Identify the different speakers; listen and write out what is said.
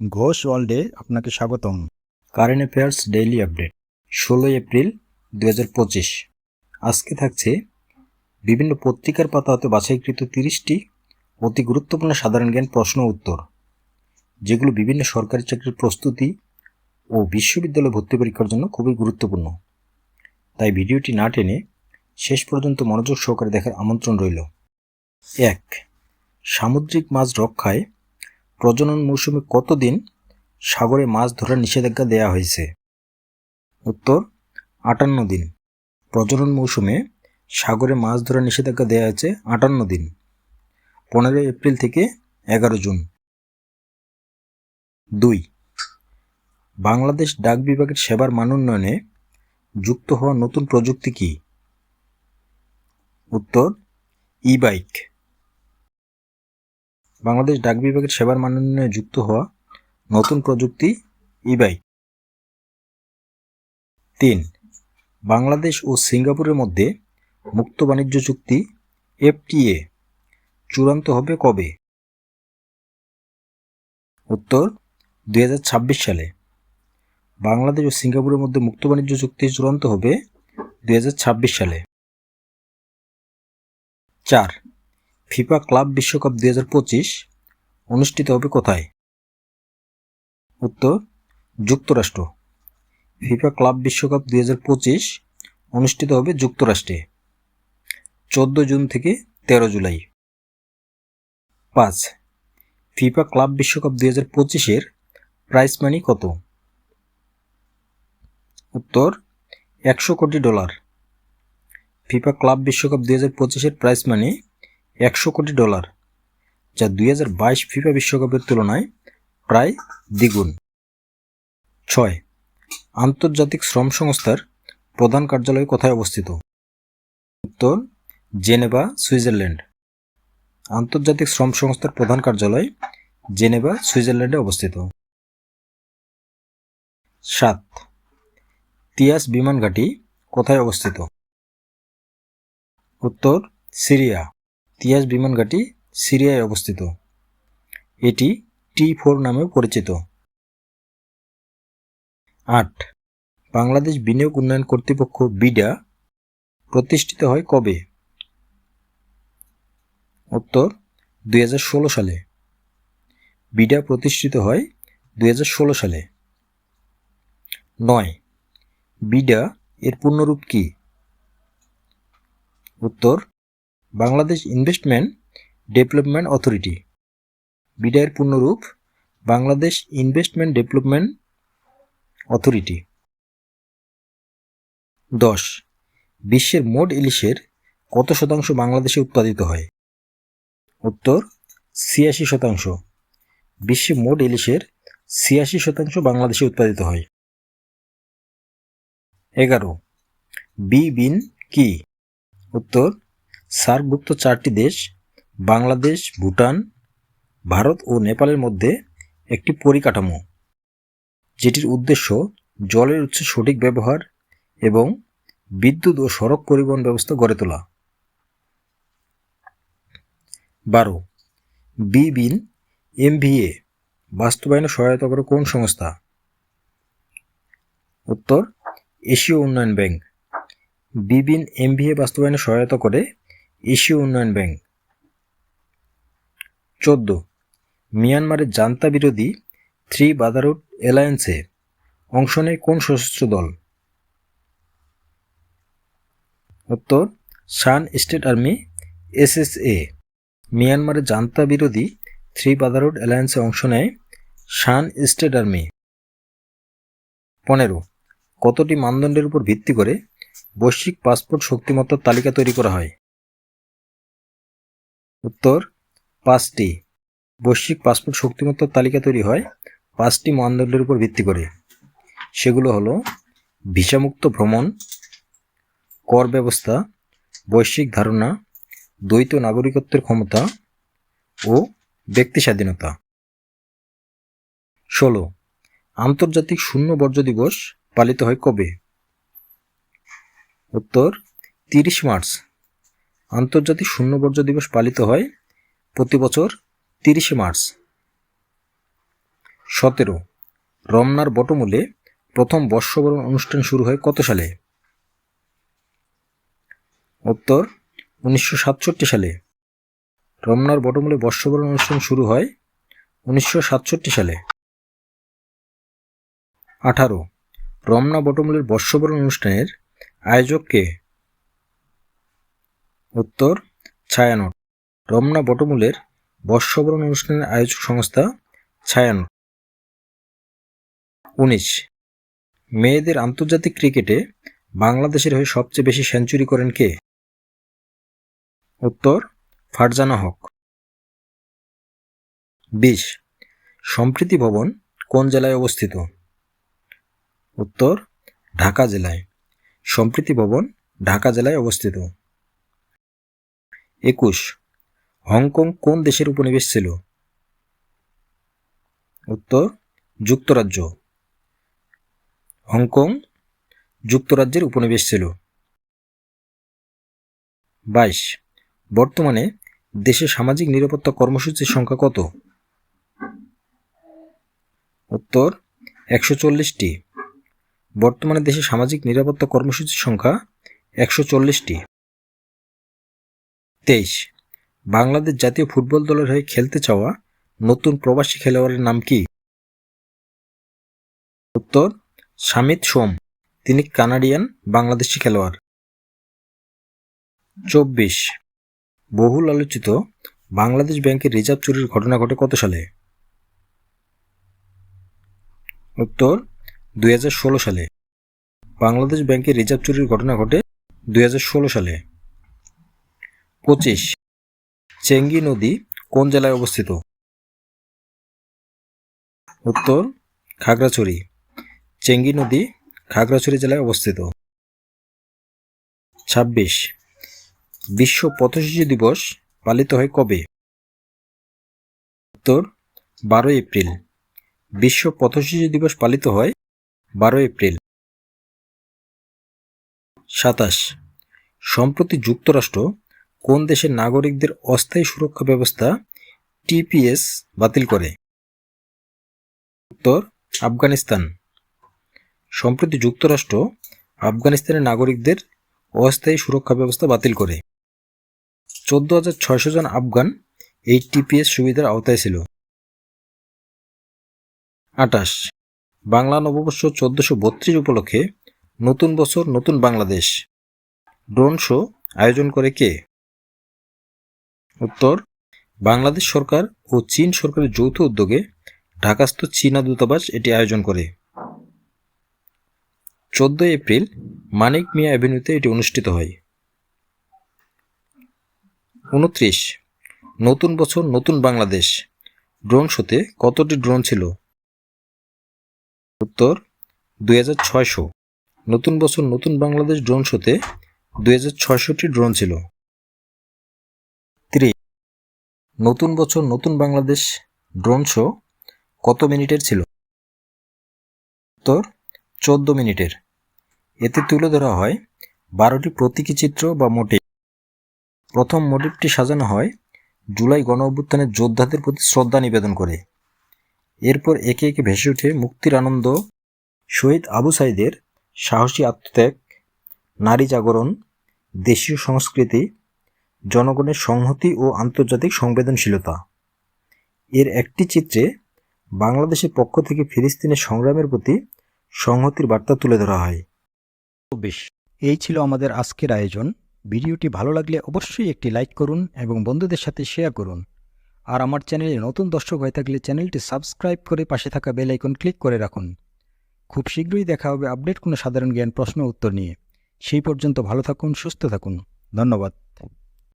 Speaker 1: ঘোষ ওয়ার্ল্ডে আপনাকে স্বাগতম।
Speaker 2: কারেন্ট অ্যাফেয়ার্স ডেইলি আপডেট, ষোলোই এপ্রিল দু হাজার পঁচিশ। আজকে থাকছে বিভিন্ন পত্রিকার পাতা হতে বাছাইকৃত তিরিশটি অতি গুরুত্বপূর্ণ সাধারণ জ্ঞান প্রশ্ন উত্তর, যেগুলো বিভিন্ন সরকারি চাকরির প্রস্তুতি ও বিশ্ববিদ্যালয় ভর্তি পরীক্ষার জন্য খুবই গুরুত্বপূর্ণ। তাই ভিডিওটি না টেনে শেষ পর্যন্ত মনোযোগ সহকারে দেখার আমন্ত্রণ রইল। এক, সামুদ্রিক মাছ রক্ষায় প্রজনন মৌসুমে কতদিন সাগরে মাছ ধরার নিষেধাজ্ঞা দেয়া হয়েছে? উত্তর, আটান্ন দিন। প্রজনন মৌসুমে সাগরে মাছ ধরার নিষেধাজ্ঞা দেওয়া হয়েছে আটান্ন দিন। পনেরোই এপ্রিল থেকে এগারো জুন। দুই, বাংলাদেশ ডাক বিভাগের সেবার মান উন্নয়নে যুক্ত হওয়া নতুন প্রযুক্তি কি? উত্তর ই বাইক বাংলাদেশ ডাক বিভাগের সেবার মান উন্নয়নে যুক্ত হওয়া নতুন প্রযুক্তি ইবাই। তিন, বাংলাদেশ ও সিঙ্গাপুরের মধ্যে মুক্ত বাণিজ্য চুক্তি এফটিএ। চূড়ান্ত হবে কবে? উত্তর, দুই হাজার ছাব্বিশ সালে। বাংলাদেশ ও সিঙ্গাপুরের মধ্যে মুক্ত বাণিজ্য চুক্তি চূড়ান্ত হবে দু হাজার ছাব্বিশ সালে। চার ফিফা ক্লাব বিশ্বকাপ দুই হাজার পঁচিশ অনুষ্ঠিত হবে কোথায়? উত্তর, যুক্তরাষ্ট্র। ফিফা ক্লাব বিশ্বকাপ দুই হাজার পঁচিশ অনুষ্ঠিত হবে যুক্তরাষ্ট্রে। চোদ্দ জুন থেকে তেরো জুলাই। পাঁচ, ফিফা ক্লাব বিশ্বকাপ দুই হাজার পঁচিশের প্রাইস মানি কত? উত্তর, একশো কোটি ডলার। ফিফা ক্লাব বিশ্বকাপ দুই হাজার পঁচিশের প্রাইস মানি একশো কোটি ডলার, যা দুই হাজার বাইশ ফিফা বিশ্বকাপের তুলনায় প্রায় দ্বিগুণ। ছয়, আন্তর্জাতিক শ্রম সংস্থার প্রধান কার্যালয় কোথায় অবস্থিত? উত্তর, জেনেভা, সুইজারল্যান্ড। আন্তর্জাতিক শ্রম সংস্থার প্রধান কার্যালয় জেনেভা, সুইজারল্যান্ডে অবস্থিত। সাত, তিয়াস বিমান ঘাঁটি কোথায় অবস্থিত? উত্তর, সিরিয়া। তিয়াস বিমান ঘাঁটি সিরিয়ায় অবস্থিত। এটি টি ফোর নামেও পরিচিত। আট। বাংলাদেশ বিনিয়োগ উন্নয়ন কর্তৃপক্ষ বিডা প্রতিষ্ঠিত হয় কবে? উত্তর, দুই হাজার ষোলো সালে। বিডা প্রতিষ্ঠিত হয় দুই হাজার ষোলো সালে। নয়। বিডা এর পূর্ণরূপ কি? উত্তর Bangladesh investment development authority BIDA এর পূর্ণরূপ বাংলাদেশ ইনভেস্টমেন্ট ডেভেলপমেন্ট অথরিটি দশ, বিশ্বের মোট ইলিশের কত শতাংশ বাংলাদেশে উৎপাদিত হয়? উত্তর, ছিয়াশি শতাংশ। বিশ্বে মোট ইলিশের ছিয়াশি শতাংশ বাংলাদেশে উৎপাদিত হয়। এগারো, বি বিন কি? উত্তর সার্কভুক্ত চারটি দেশ, বাংলাদেশ, ভুটান, ভারত ও নেপালের মধ্যে একটি পরিকাঠামো, যেটির উদ্দেশ্য জলের উৎসের সঠিক ব্যবহার এবং বিদ্যুৎ ও সড়ক পরিবহন ব্যবস্থা গড়ে তোলা। বারো বি বিন এমভিএ, বাস্তবায়নে সহায়তা করে কোন সংস্থা? উত্তর, এশীয় উন্নয়ন ব্যাংক। বিবিন এমভিএ বাস্তবায়নে সহায়তা করে এশীয় উন্নয়ন ব্যাংক। চোদ্দ। মিয়ানমারের জান্তা বিরোধী থ্রি বাদারুট অ্যালায়েন্সে অংশ নেয় কোন সশস্ত্র দল? উত্তর সান স্টেট আর্মি, এসএসএ। মিয়ানমারের জান্তা বিরোধী থ্রি বাদারুড অ্যালায়েন্সে অংশ নেয় শান স্টেট আর্মি। পনেরো। কতটি মানদণ্ডের উপর ভিত্তি করে বৈশ্বিক পাসপোর্ট শক্তিমত্তার তালিকা তৈরি করা হয়? উত্তর, পাঁচটি। বৈশ্বিক পাসপোর্ট শক্তিমত্তার তালিকা তৈরি হয়, পাঁচটি মানদণ্ডের উপর ভিত্তি করে। সেগুলো হলো, ভিসামুক্ত ভ্রমণ, কর ব্যবস্থা, বৈশ্বিক ধারণা, দ্বৈত নাগরিকত্বের ক্ষমতা ও ব্যক্তি স্বাধীনতা। ষোলো। আন্তর্জাতিক শূন্য বর্জ্য দিবস পালিত হয় কবে? উত্তর, তিরিশ মার্চ। আন্তর্জাতিক শূন্য বর্জ্য দিবস পালিত হয় প্রতি বছর তিরিশে মার্চ। সতেরো, রমনার বটমূলে প্রথম বর্ষবরণ অনুষ্ঠান শুরু হয় কত সালে? উত্তর, উনিশশো সাতষট্টি সালে। রমনার বটমূলে বর্ষবরণ অনুষ্ঠান শুরু হয় উনিশশো সাতষট্টি সালে। আঠারো, রমনা বটমূলের বর্ষবরণ অনুষ্ঠানের আয়োজক কে? উত্তর, ছায়ানট। রমনা বটমূলের বর্ষবরণ অনুষ্ঠানের আয়োজক সংস্থা, ছায়ানট। উনিশ। মেয়েদের আন্তর্জাতিক ক্রিকেটে বাংলাদেশের হয়ে সবচেয়ে বেশি সেঞ্চুরি করেন কে? উত্তর, ফারজানা হক। বিশ। সম্প্রীতি ভবন কোন জেলায় অবস্থিত? উত্তর, ঢাকা জেলায়। সম্প্রীতি ভবন ঢাকা জেলায় অবস্থিত। একুশ, হংকং কোন দেশের উপনিবেশ ছিল? উত্তর, যুক্তরাজ্য। হংকং যুক্তরাজ্যের উপনিবেশ ছিল। বাইশ, বর্তমানে দেশে সামাজিক নিরাপত্তা কর্মসূচির সংখ্যা কত? উত্তর, একশো চল্লিশটি। বর্তমানে দেশে সামাজিক নিরাপত্তা কর্মসূচির সংখ্যা একশো চল্লিশটি। তেইশ। বাংলাদেশ জাতীয় ফুটবল দলের হয়ে খেলতে চাওয়া নতুন প্রবাসী খেলোয়াড়ের নাম কি? উত্তর, সামিত সোম। তিনি কানাডিয়ান, বাংলাদেশি খেলোয়াড়। চব্বিশ। বহুল আলোচিত বাংলাদেশ ব্যাংকের রিজার্ভ চুরির ঘটনা ঘটে কত সালে? উত্তর, দুই হাজার ষোলো সালে। বাংলাদেশ ব্যাংকের রিজার্ভ চুরির ঘটনা ঘটে দুই হাজার ষোলো সালে। পঁচিশ। চেঙ্গি নদী কোন জেলায় অবস্থিত? উত্তর, খাগড়াছড়ি। চেঙ্গি নদী খাগড়াছড়ি জেলায় অবস্থিত। ছাব্বিশ। বিশ্ব পথশিশু দিবস পালিত হয় কবে? উত্তর বারো এপ্রিল। বিশ্ব পথশিশু দিবস পালিত হয় বারো এপ্রিল। সাতাশ। সম্প্রতি যুক্তরাষ্ট্র কোন দেশের নাগরিকদের অস্থায়ী সুরক্ষা ব্যবস্থা টিপিএস বাতিল করে? উত্তর, আফগানিস্তান। সম্প্রতি যুক্তরাষ্ট্র আফগানিস্তানের নাগরিকদের অস্থায়ী সুরক্ষা ব্যবস্থা বাতিল করে। চোদ্দ হাজার ছয়শো জন আফগান এই টিপিএস সুবিধার আওতায় ছিল। আটাশ বাংলা নববর্ষ চোদ্দশো বত্রিশ উপলক্ষে নতুন বছর, নতুন বাংলাদেশ। ড্রোন শো আয়োজন করে কে? উত্তর, বাংলাদেশ সরকার ও চীন সরকারের যৌথ উদ্যোগে ঢাকাস্থ চীনা দূতাবাস এটি আয়োজন করে। চোদ্দই এপ্রিল মানিক মিয়া অ্যাভিনিউতে এটি অনুষ্ঠিত হয়। উনত্রিশ, নতুন বছর, নতুন বাংলাদেশ। ড্রোন শোতে কতটি ড্রোন ছিল? উত্তর, দুই হাজার ছয়শো। নতুন বছর, নতুন বাংলাদেশ ড্রোন শোতে দুই হাজার ছয়শোটি ড্রোন ছিল। নতুন বছর, নতুন বাংলাদেশ ড্রোন শো কত মিনিটের ছিল? উত্তর, চোদ্দ মিনিটের। এতে তুলে ধরা হয় বারোটি প্রতীকী চিত্র বা মোটিভ প্রথম মোটিভটি সাজানো হয় জুলাই গণ অভ্যুত্থানের যোদ্ধাদের প্রতি শ্রদ্ধা নিবেদন করে। এরপর একে একে ভেসে ওঠে মুক্তির আনন্দ, শহীদ আবু সাইদের সাহসী আত্মত্যাগ, নারী জাগরণ, দেশীয় সংস্কৃতি জনগণের সংহতি ও আন্তর্জাতিক সংবেদনশীলতা। এর একটি চিত্রে বাংলাদেশের পক্ষ থেকে ফিলিস্তিনের সংগ্রামের প্রতি সংহতির বার্তা তুলে ধরা হয়।
Speaker 1: চব্বিশ এই ছিল আমাদের আজকের আয়োজন। ভিডিওটি ভালো লাগলে অবশ্যই একটি লাইক করুন এবং বন্ধুদের সাথে শেয়ার করুন। আর আমার চ্যানেলে নতুন দর্শক হয়ে থাকলে চ্যানেলটি সাবস্ক্রাইব করে পাশে থাকা বেল আইকন ক্লিক করে রাখুন। খুব শীঘ্রই দেখা হবে আপডেট কোনো সাধারণ জ্ঞান প্রশ্ন উত্তর নিয়ে। সেই পর্যন্ত ভালো থাকুন, সুস্থ থাকুন। ধন্যবাদ।